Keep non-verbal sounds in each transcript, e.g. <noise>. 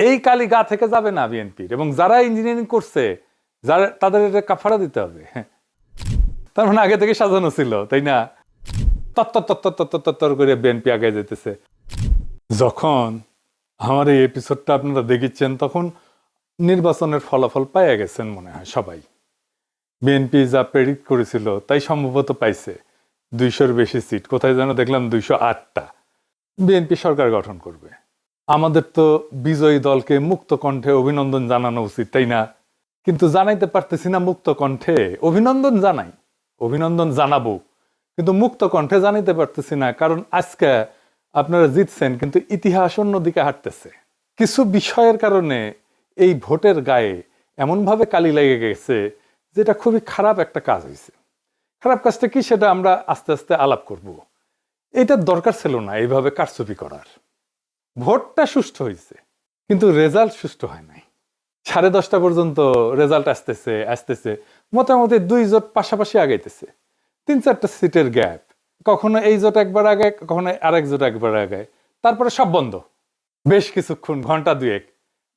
এই কালি গা থেকে যাবে না বিএনপির, এবং যারা ইঞ্জিনিয়ারিং করছে, যারা, তাদের এটা কাফারা দিতে হবে। তার মানে আগে থেকে সাজানো ছিল, তাই না? তত্তর তত্তর তত্তর তত্তর করে বিএনপি আগে যেতেছে যখন আমার এই এপিসোডটা আপনারা দেখেছেন তখন নির্বাচনের ফলাফল পাইয়া গেছেন মনে হয় সবাই। বিএনপি যা প্রেডিক্ট করেছিল, তাই সম্ভবত পাইছে। দুইশোর বেশি সিট কোথায় যেন দেখলাম দুইশো আটটা। বিএনপি সরকার গঠন করবে। আমাদের তো বিজয়ী দলকে মুক্ত কণ্ঠে অভিনন্দন জানানো উচিত, তাই না? কিন্তু জানাইতে পারতেছি না মুক্ত কণ্ঠে। অভিনন্দন জানাই, অভিনন্দন জানাব। কিন্তু মুক্ত কণ্ঠে জানাইতে পারতেছি না, কারণ আজকে আপনারা জিতছেন, কিন্তু ইতিহাস অন্যদিকে হাঁটতেছে। কিছু বিষয়ের কারণে এই ভোটের গায়ে এমনভাবে কালি লেগে গেছে, যেটা খুবই খারাপ একটা কাজ হয়েছে খারাপ কাজটা কি সেটা আমরা আস্তে আস্তে আলাপ করব। এটার দরকার ছিল না, এইভাবে কারচুপি করার। ভোটটা সুষ্ঠু হয়েছে কিন্তু রেজাল্ট সুষ্ঠু হয় নাই। সাড়ে দশটা পর্যন্ত রেজাল্ট আসতেছে আসতেছে। মোটামুটি দুই জোট পাশাপাশি আগাইতেছে। তিন চারটা সিটের গ্যাপ। কখনো এই জোট একবার আগে কখনো আরেক জোট একবার আগে তারপরে সব বন্ধ। বেশ কিছুক্ষণ, ঘণ্টা দুয়েক।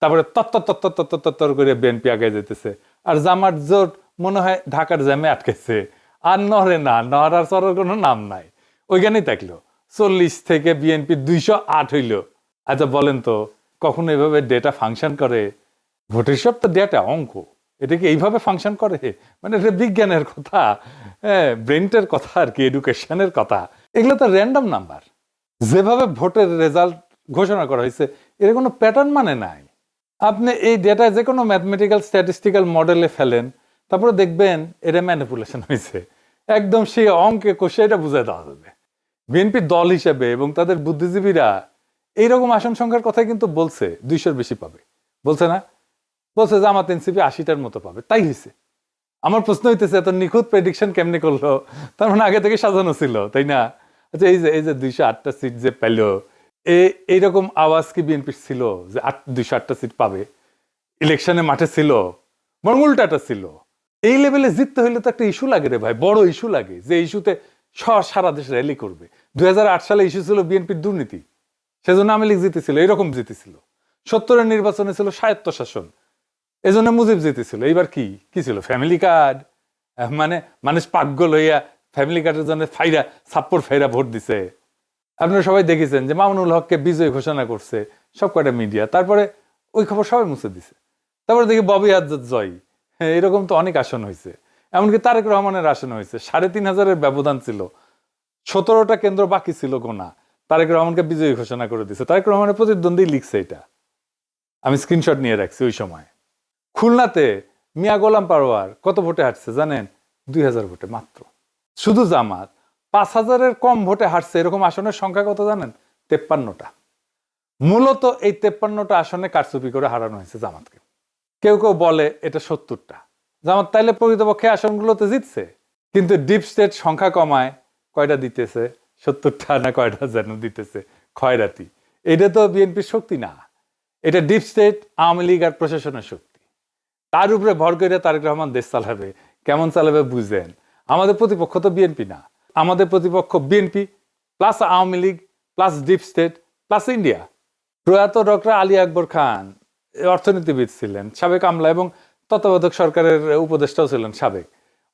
তারপরে তত্তর তত্তর তত্তর তত্তর করে বিএনপি আগে যেতেছে। আর জামার জোট মনে হয় ঢাকার জ্যামে আটকেছে। আর নহরে না নহর আর চড়ার কোনো নাম নাই। ওইখানেই থাকল। চল্লিশ থেকে বিএনপি দুইশো আট হইল। আচ্ছা বলেন তো, কখনো এভাবে ডেটা ফাংশন করে? ভোটের সব তো ডেটা অঙ্ক। এটা কি এইভাবে ফাংশন করে? মানে এটা বিজ্ঞানের কথা। হ্যাঁ ব্রেনটের কথা আর কি এডুকেশনের কথা। এগুলো তো র্যান্ডম নাম্বার যেভাবে ভোটের রেজাল্ট ঘোষণা করা হয়েছে, এর কোনো প্যাটার্ন মানে নাই। আপনি এই ডেটা যে কোনো ম্যাথমেটিক্যাল স্ট্যাটিস্টিক্যাল মডেলে ফেলেন, তারপরে দেখবেন এটা ম্যানিপুলেশন হয়েছে। একদম সেই অঙ্কে কষে এটা বুঝাই দেওয়া যাবে। বিএনপি দল হিসেবে এবং তাদের বুদ্ধিজীবীরা এইরকম আসন সংখ্যার কথাই কিন্তু বলছে, দুইশোর বেশি পাবে। বলছে না? বলছে যে আমার এনসিপি আশিটার মতো পাবে। তাই হয়েছে আমার প্রশ্ন হইতেছে, এত নিখুঁত প্রেডিকশন কেমনি করল? তার মানে আগে থেকে সাজানো ছিল, তাই না? আচ্ছা এই যে এই যে দুইশো আটটা সিট যে পেল এইরকম আওয়াজ কি বিএনপির ছিল যে আট, দুইশো আটটা সিট পাবে? ইলেকশনে মাঠে ছিল বরং উল্টাটা ছিল। এই লেভেলে জিততে হইলে তো একটা ইস্যু লাগে রে ভাই, বড় ইস্যু লাগে। যে ইস্যুতে সারা দেশ র্যালি করবে। দুই হাজার আট সালে ইস্যু ছিল বিএনপির দুর্নীতি। সেজন্য আওয়ামী লীগ জিতেছিল এরকম জিতেছিল। সত্তরের নির্বাচনে ছিল স্বায়ত্ত শাসন। এজন্য মুজিব জিতেছিল। এইবার কি? কি ছিল? ফ্যামিলি কার্ড মানে মানুষ পাগ্য লইয়া ফ্যামিলি কার্ডের জন্য ফাইরা ছাপ্পর ফাইরা ভোট দিছে। আপনারা সবাই দেখেছেন যে মামুনুল হককে বিজয় ঘোষণা করছে সব কয়টা মিডিয়া তারপরে ওই খবর সবাই মুছে দিছে। তারপরে দেখি ববি আজাদ জয়। হ্যাঁ, এরকম তো অনেক আসন হয়েছে এমনকি তারেক রহমানের আসন হয়েছে সাড়ে তিন হাজারের ব্যবধান ছিল। সতেরোটা কেন্দ্র বাকি ছিল গোনা। তারেক রহমানকে বিজয়ী ঘোষণা করে দিছে। তারেক রহমানের প্রতিদ্বন্দ্বী লিখছে এটা। আমি স্ক্রিনশট নিয়ে রাখছি ওই সময়। খুলনাতে মিয়া গোলাম পারোয়ার কত ভোটে হাঁটছে জানেন? দুই হাজার ভোটে মাত্র। শুধু জামাত। পাঁচ হাজারের কম ভোটে হাঁটছে এরকম আসনের সংখ্যা কত জানেন? তেপ্পান্নটা। মূলত এই তেপ্পান্নটা আসনে কারচুপি করে হারানো হয়েছে জামাতকে। কেউ কেউ বলে এটা সত্তরটা। জামাত তাইলে প্রকৃতপক্ষে আসনগুলোতে জিতছে। কিন্তু ডিপ স্টেট সংখ্যা কমায়, কয়টা দিতেছে? সত্তরটা না কয়টা যেন দিতেছে খয়রাতি এটা তো বিএনপির শক্তি না। এটা ডিপ স্টেট আওয়ামী লীগ আর প্রশাসনের শক্তি। তার উপরে ভর করে তারেক রহমান দেশ চালাবে, কেমন চালাবে বুঝেন। আমাদের প্রতিপক্ষ তো বিএনপি না। আমাদের প্রতিপক্ষ BNP plus Awami League plus deep state plus India প্রয়াত ডক্টর আলী আকবর খান অর্থনীতিবিদ ছিলেন, সাবেক আমলা এবং তত্ত্বাবধায়ক সরকারের উপদেষ্টাও ছিলেন সাবেক।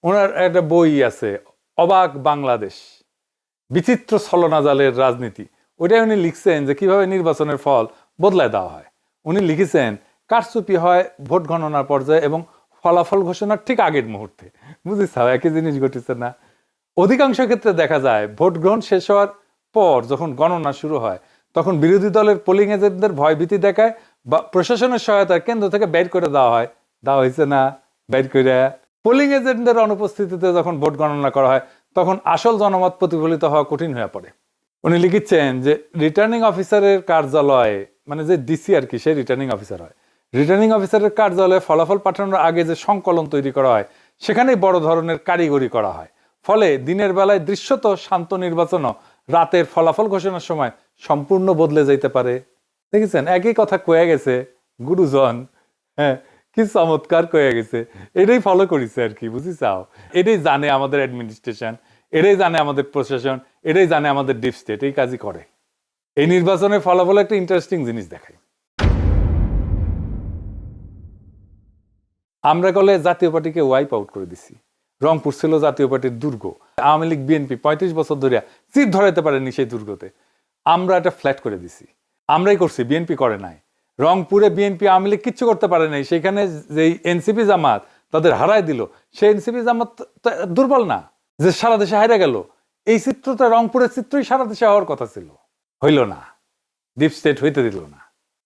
ওনার একটা বই আছে, অবাক বাংলাদেশ। বিচিত্র ছলনাজালের রাজনীতি। ওইটাই উনি লিখছেন যে কীভাবে নির্বাচনের ফল বদলায় দেওয়া হয়। উনি লিখেছেন, কারচুপি হয় ভোট গণনার পর্যায়ে এবং ফলাফল ঘোষণার ঠিক আগের মুহূর্তে। বুঝিস একই জিনিস ঘটেছে না। অধিকাংশ ক্ষেত্রে দেখা যায়, ভোট গ্রহণ শেষ হওয়ার পর যখন গণনা শুরু হয়, তখন বিরোধী দলের পোলিং এজেন্টদের ভয়ভীতি দেখায় বা প্রশাসনের সহায়তায় কেন্দ্র থেকে বের করে দেওয়া হয়। দেওয়া হয়েছে না? বের করে। পোলিং এজেন্টদের অনুপস্থিতিতে যখন ভোট গণনা করা হয় তখন আসল জনমত প্রতিফলিত হওয়া কঠিন হয়ে পড়ে। উনি লিখিচ্ছেন যে রিটার্নিং অফিসারের কার্যালয়ে মানে যে ডিসি আর কি, সে রিটার্নিং অফিসার হয়। রিটার্নিং অফিসারের কার্যালয়ে ফলাফল পাঠানোর আগে যে সংকলন তৈরি করা হয়, সেখানেই বড় ধরনের কারিগরি করা হয়। ফলে দিনের বেলায় দৃশ্যত শান্ত নির্বাচনও রাতের ফলাফল ঘোষণার সময় সম্পূর্ণ বদলে যাইতে পারে। দেখেছেন? একই কথা কয়ে গেছে গুরুজন। হ্যাঁ কি চমৎকার কয়ে গেছে। এটাই ফলো করিছে আর কি বুঝি চাও এটাই জানে আমাদের অ্যাডমিনিস্ট্রেশন এটাই জানে আমাদের প্রশাসন, এটাই জানে আমাদের ডিপ স্টেট এই কাজই করে। এই নির্বাচনের ফলাফল একটা ইন্টারেস্টিং জিনিস দেখায়। আমরা গলে জাতীয় পার্টিকে ওয়াইপ আউট করে দিছি। রংপুর ছিল জাতীয় পার্টির দুর্গ। আওয়ামী লীগ বিএনপি পঁয়ত্রিশ বছর ধরে চিত ধরাইতে পারেনি সেই দুর্গতে। আমরা এটা ফ্ল্যাট করে দিছি। আমরাই করছি বিএনপি করে নাই। রংপুরে বিএনপি আওয়ামী লীগ কিচ্ছু করতে পারে নাই। সেখানে যে এনসিপি জামাত তাদের হারায় দিল। সেই এনসিপি জামাত দুর্বল না। যে সারা দেশে হারে গেল। এই চিত্রটা রংপুরের চিত্রই সারা দেশে হওয়ার কথা ছিল। হইল না। ডিপ স্টেট হইতে দিল না।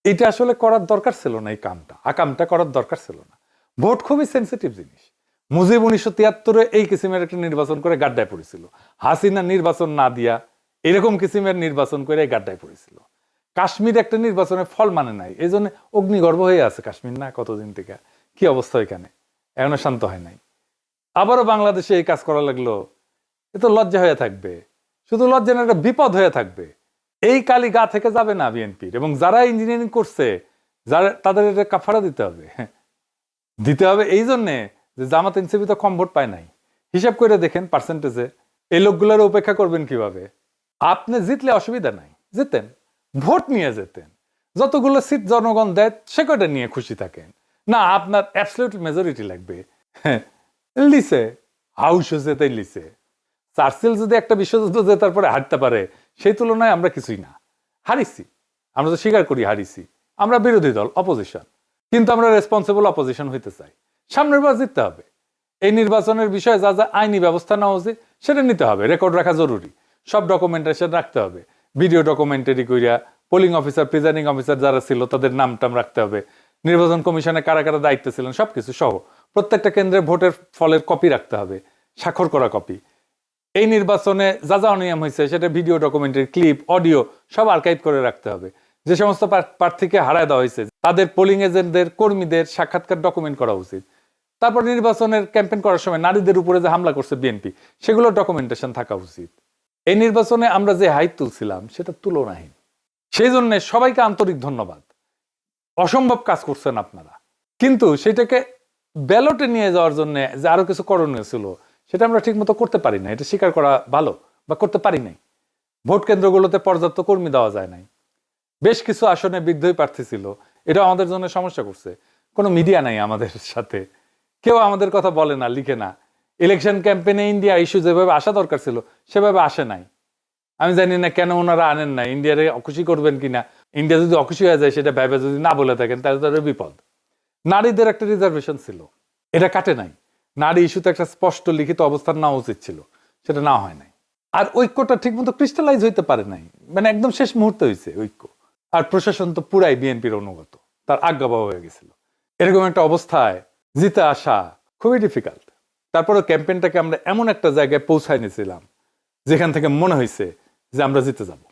এটা আসলে করার দরকার ছিল না এই কামটা। আকামটা করার দরকার ছিল না। ভোট খুবই সেন্সিটিভ জিনিস। মুজিব উনিশশো তিয়াত্তরে এই কিসিমের একটা নির্বাচন করে গাড্ডায় পড়েছিল। হাসিনা নির্বাচন না দিয়া এরকম কিসিমের নির্বাচন করে গাড্ডায় পড়েছিল। কাশ্মীর একটা নির্বাচনের ফল মানে নাই। এই জন্য অগ্নিগর্ভ হয়ে আছে কাশ্মীর না কতদিন থেকে। কি অবস্থা এখানে? এখনও শান্ত হয় নাই। আবারও বাংলাদেশে এই কাজ করা লাগল। এ তো লজ্জা হয়ে থাকবে। শুধু লজ্জা না একটা বিপদ হয়ে থাকবে। এই কালি গা থেকে যাবে না বিএনপির। এবং যারা ইঞ্জিনিয়ারিং করছে যারা তাদের এটা কাফারা দিতে হবে। <laughs> দিতে হবে এই জন্যে যে জামাত এনসিপি তো কম ভোট পায় নাই। হিসাব করে দেখেন পার্সেন্টেজে এই লোকগুলোর উপেক্ষা করবেন কীভাবে? আপনি জিতলে অসুবিধা নাই। জিতেন। ভোট নিয়ে যেতেন যতগুলো সিট জনগণ দেয় সে কয়টা নিয়ে খুশি থাকেন? না আপনার অ্যাবসলিউট মেজরিটি লাগবে। হ্যাঁ, <laughs> লিসে হাউস যেতে লিসে চার্চিল যদি একটা বিশ্বযুদ্ধ জেতার পরে হারতে পারে, সেই তুলনায় আমরা কিছুই না। হারিছি আমরা তো স্বীকার করি হারিছি আমরা বিরোধী দল অপোজিশন কিন্তু আমরা রেসপন্সিবল অপোজিশন হইতে চাই। সামনের বার জিততে হবে। এই নির্বাচনের বিষয়ে যা যা আইনি ব্যবস্থা নেওয়া উচিত, সেটা নিতে হবে। রেকর্ড রাখা জরুরি। সব ডকুমেন্টেশন রাখতে হবে। ভিডিও ডকুমেন্টারি কইরা পোলিং অফিসার প্রিজাইডিং অফিসার যারা ছিল, তাদের নাম টাম রাখতে হবে। নির্বাচন কমিশনে কারা কারা দায়িত্ব ছিলেন, সবকিছু সহ। প্রত্যেকটা কেন্দ্রে ভোটের ফলের কপি রাখতে হবে, স্বাক্ষর করা কপি এই নির্বাচনে যা যা অনিয়ম হয়েছে, সেটা ভিডিও ডকুমেন্টারি ক্লিপ অডিও সব আর্কাইভ করে রাখতে হবে। যে সমস্ত প্রার্থীকে হারায় দেওয়া হয়েছে, তাদের পোলিং এজেন্টদের কর্মীদের সাক্ষাৎকার ডকুমেন্ট করা উচিত। তারপর নির্বাচনের ক্যাম্পেইন করার সময় নারীদের উপরে যে হামলা করছে বিএনপি সেগুলো ডকুমেন্টেশন থাকা উচিত। এই নির্বাচনে আমরা যে হাইট তুলছিলাম, সেটা তুলনাহীন। সেই জন্য সবাইকে আন্তরিক ধন্যবাদ। অসম্ভব কাজ করছেন আপনারা। কিন্তু সেটাকে ব্যালটে নিয়ে যাওয়ার জন্য যে আরও কিছু করণীয় ছিল, সেটা আমরা ঠিকমতো করতে পারি না এটা স্বীকার করা ভালো বা করতে পারি নাই। ভোট কেন্দ্রগুলোতে পর্যাপ্ত কর্মী দেওয়া যায় নাই। বেশ কিছু আসনে বিদ্রোহী প্রার্থী ছিল। এটা আমাদের জন্য সমস্যা করছে। কোনো মিডিয়া নাই আমাদের সাথে। কেউ আমাদের কথা বলে না, লিখে না। ইলেকশন ক্যাম্পেইনে ইন্ডিয়া ইস্যু যেভাবে আসা দরকার ছিল, সেভাবে আসে নাই। আমি জানি না কেন ওনারা আনেন না ইন্ডিয়ারে অখুশি করবেন কিনা। ইন্ডিয়া যদি অখুশি হয়ে যায়, সেটা ভেবে যদি না বলে থাকেন, তাহলে তাদের বিপদ। নারীদের একটা রিজার্ভেশন ছিল। এটা কাটে নাই। নারী ইস্যুতে একটা স্পষ্ট লিখিত অবস্থান নেওয়া উচিত ছিল। সেটা না হয় নাই। আর ঐক্যটা ঠিকমতো ক্রিস্টালাইজ হইতে পারে নাই। মানে একদম শেষ মুহূর্তে হয়েছে ঐক্য। আর প্রশাসন তো পুরাই বিএনপির অনুগত। তার আজ্ঞাবহ হয়ে গেছিল। এরকম একটা অবস্থায় জিতে আসা খুবই ডিফিকাল্ট তারপরে ক্যাম্পেইনটাকে আমরা এমন একটা জায়গায় পৌঁছায় নিয়েছিলাম, যেখান থেকে মনে হয়েছে যে আমরা জিতে যাব।